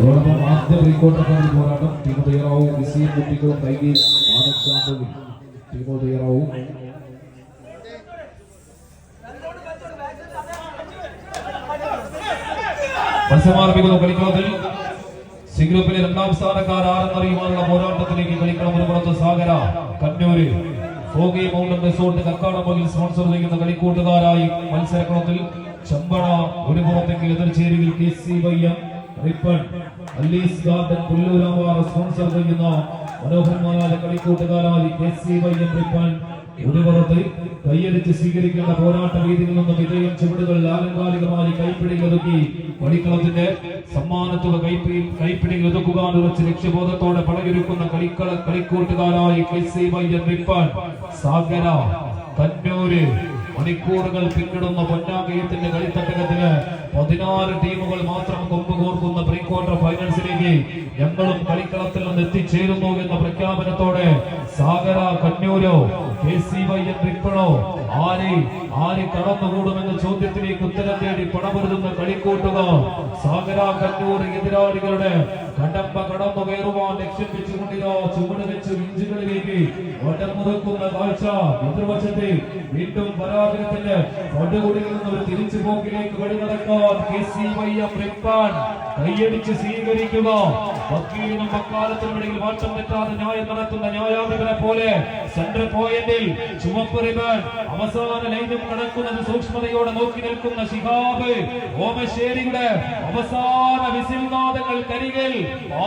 അതോടൊപ്പം ആദ്യ പ്രീക്വാർട്ടർ പോരാട്ടം ടീമോ തയ്യാറാവും. വിസിയും കുട്ടികളും വൈകി ആനച്ചാമ്പും ടീമോ തയ്യാറാവും. മത്സരമാരംഭിക്കുന്ന കളിക്കളത്തിൽ. സി ഗ്രൂപ്പിലെ രണ്ടാം സ്ഥാനക്കാർ ആരെന്നറിയുവാനുള്ള പോരാട്ടത്തിലേക്ക് കളിക്കളം ഒരു പുറത്ത്. Sagara Kannur foggy mountain resort കക്കാടമ്പയിൽ sponsor ചെയ്യുന്ന കളിക്കൂട്ടുകാരായി മത്സരക്കളത്തിൽ. ചെമ്പട ഒരു പുറത്തേക്ക് എതിർചേരിയിൽ K C Y M Rippon. Allie's garden Pulloorampara sponsor ചെയ്യുന്ന മനോഹരമായ കളിക്കൂട്ടുകാരായി K C Y M Rippon. ഒരു പുറത്ത് കൈയടിച്ച് സ്വീകരിക്കേണ്ട പോരാട്ട രീതിയിൽ നിന്നും വിജയം ചുവടുകൾ ആലങ്കാലികമായി കൈപ്പിടിയിൽ ഒതുക്കി കളിക്കളത്തിന്റെ സമ്മാനത്തോടെ കൈപ്പിടി കൈപ്പിടിയിൽ ഒതുക്കുവാൻ ഉറച്ച് ലക്ഷ്യബോധത്തോടെ പടയൊരുക്കുന്ന കളിക്കള കളിക്കൂട്ടുകാരായി കെ സി വൈദ്യൻ റിപ്പാൻ സാഗര കന്നൂര് മണിക്കൂറുകൾ പിന്നിടുന്ന പൊന്നാകയത്തിന്റെ കളിത്തട്ടകത്തിന് പതിനാറ് ടീമുകൾ മാത്രം കൊമ്പ് കോർക്കുന്ന പ്രീ ക്വാർട്ടർ ഫൈനൽസിലേക്ക് ഞങ്ങളും കളിക്കളത്തിൽ നിന്ന് എത്തിച്ചേരുന്നു എന്ന പ്രഖ്യാപനത്തോടെ സാഗര കണ്ണൂരോ കെ സി വൈ എൻ റിപ്പണോ ആരെ ആര് കടന്നുകൂടുമെന്ന ചോദ്യത്തിലേക്ക് ഉത്തരം തേടി പടപൊരുതുന്ന കളിക്കൂട്ടുക സാഗര കണ്ണൂർ എതിരാളികളുടെ കടമ്പ കടന്നു കയറുവാൻ ലക്ഷ്യം വെച്ചുകൊണ്ടിരോ ചുവട് വെച്ച് ഇഞ്ചുകളിലേക്ക് വീണ്ടും ഒരു കൈയടിച്ച് ഇടയിൽ ന്യായം നടത്തുന്ന ന്യായാധിപനെ പോലെ സെന്റർ പോയിന്റിൽ അവസാന സൂക്ഷ്മതയോടെ നോക്കി നിൽക്കുന്ന ശിഹാബ് ഓമശ്ശേരിയുടെ അവസാന വിസിൽനാദങ്ങൾ കരികിൽ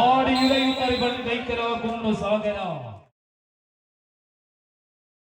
ആടിയുടയുന്ന റിബൺ കൈക്കലാക്കുന്നു സാഗര.